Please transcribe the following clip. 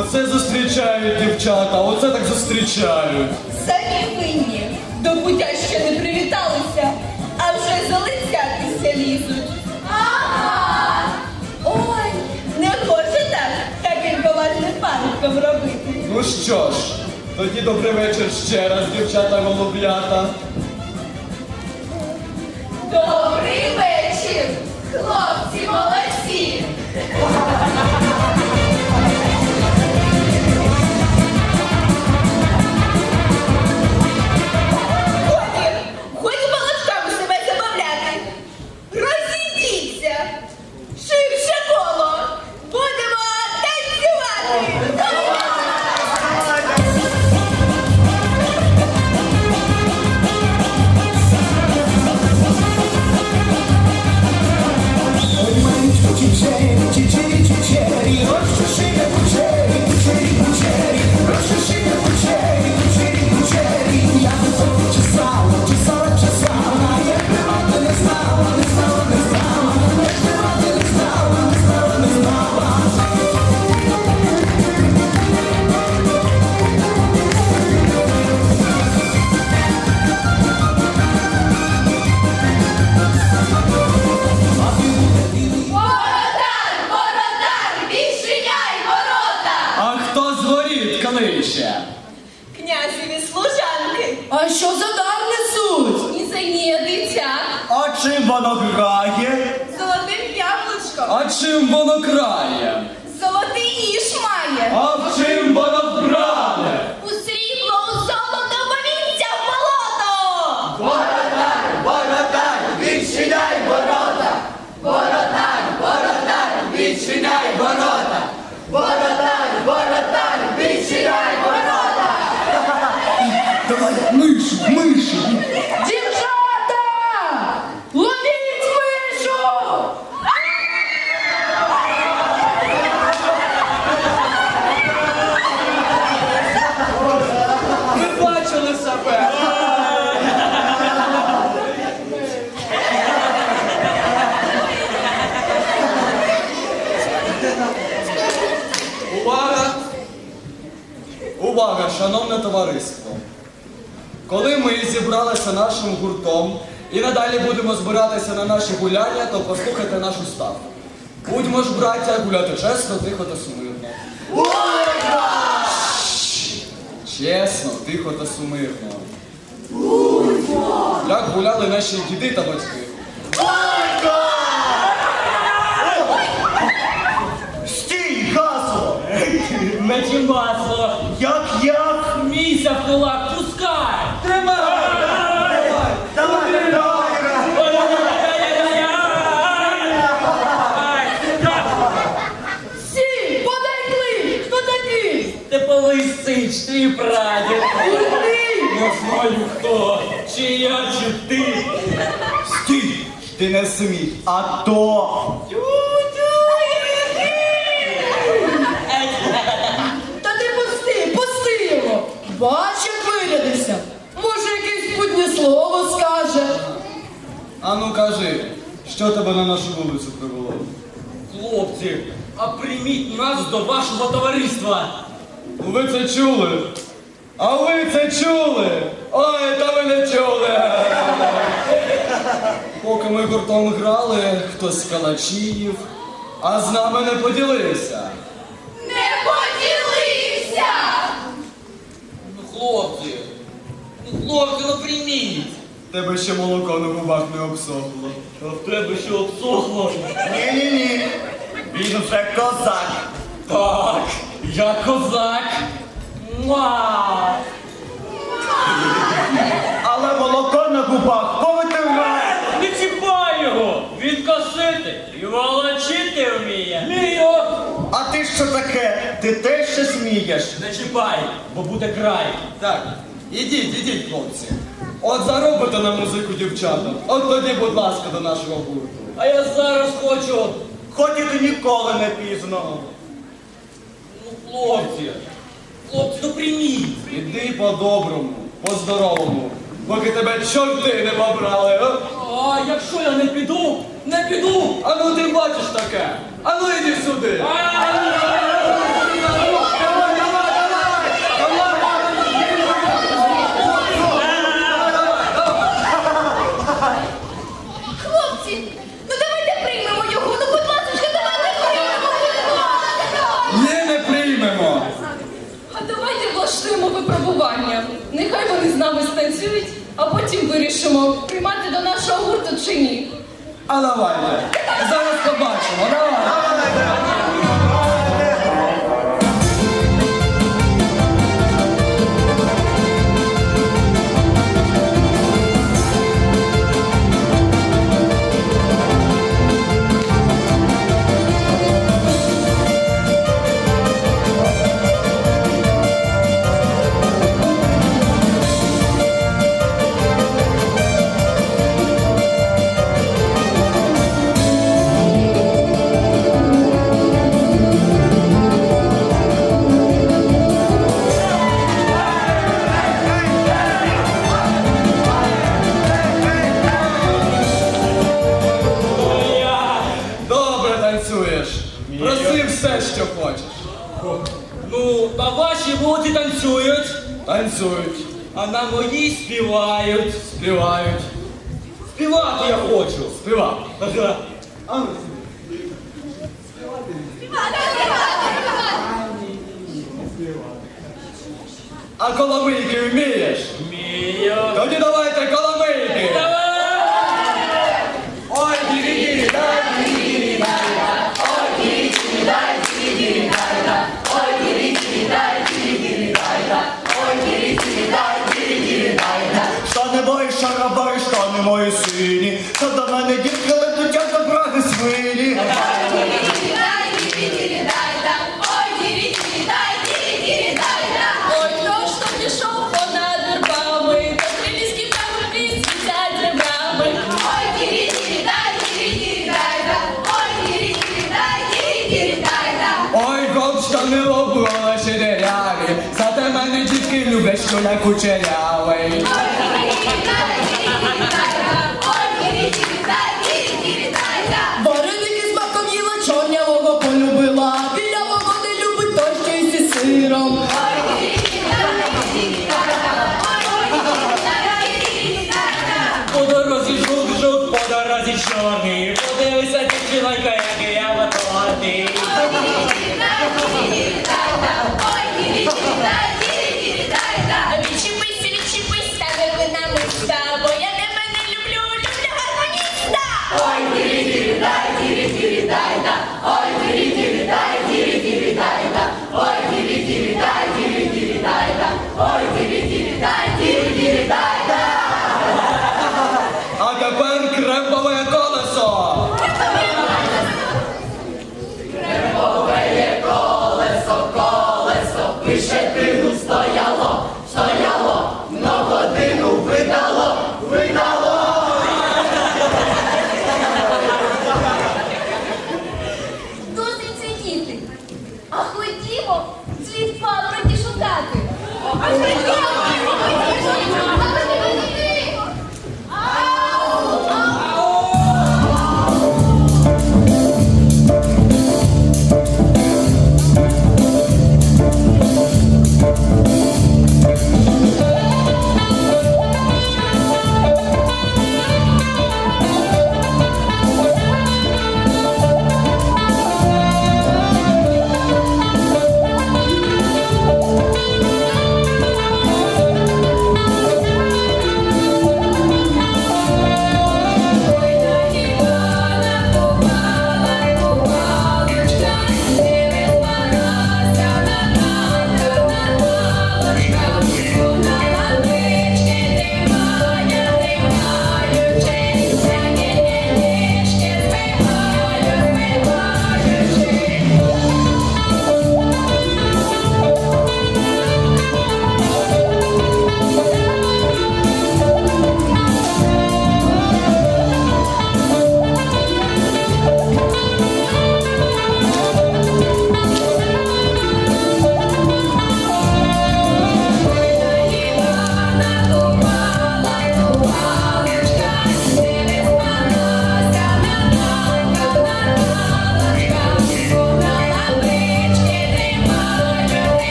зустрічають дівчата, оце так зустрічають. Самі винні. До пуття ще не привіталися, а вже залицятися лізуть. Ага. Ой, не хоче так, таким поважним панком робити. Ну що ж, тоді добрий вечір ще раз, дівчата голуб'ята. Добрий вечір, хлопці молодці. Що за дар несуть? І синіє дитя А чим воно грає? золотим яблучком. А чим воно крає? Товариство! Коли ми зібралися нашим гуртом і надалі будемо збиратися на наші гуляння, то послухайте наш устав. Будьмо ж, браття, гуляти чесно, тихо та сумирно. Чесно, тихо та сумирно. Як гуляли наші діди та батьки. Стій, гасло! Мечі масло, Як як? мійся в кулак, пускай! Давай, давай, давай! Сі, подай клич! Хто такий? Типовий прадід. Не знаю хто, чи я, чи ти. Стій! Ти не смій, а то! Та ти пусти, пусти його! Бач, як вирядився. Може, якесь путнє слово скаже. А ну кажи, що тебе на нашу вулицю привело? Хлопці, а прийміть нас до вашого товариства. Ну ви це чули? А ви це чули? Ой, та ви не чули. Поки ми гуртом грали, хтось калачів, а з нами не поділився. Не поділився. Ну, хлопці, ну, хлопці, ну прийміть. Тебе ще молоко на губах не обсохло. А в тебе що обсохло? Ні-ні-ні! Він вже козак! Так, я козак. Муа! Але молоко на губах повитирає! Не чіпай його! Він косити і волочити вміє. Мію! А ти що таке? Ти теж ще смієш? Не чіпай, бо буде край. Так, ідіть, ідіть, хлопці. От заробите на музику дівчатам. От тоді, будь ласка, до нашого гурту. А я зараз хочу. Хотіти ніколи не пізно. Хлопці, хлопці, ну прийміть. Іди по-доброму, по-здоровому, поки тебе чорти не побрали. а? А якщо я не піду, не піду. А ну ти бачиш таке? А ну іди сюди. А! трохи з нами станцюють, а потім вирішимо, приймати до нашого гурту чи ні. А давайте. Зараз побачимо. Давай. Давай, давай. хочу. Співав. А коломийки вмієш? Вмію. Тоді давай. sulla cucella, wey.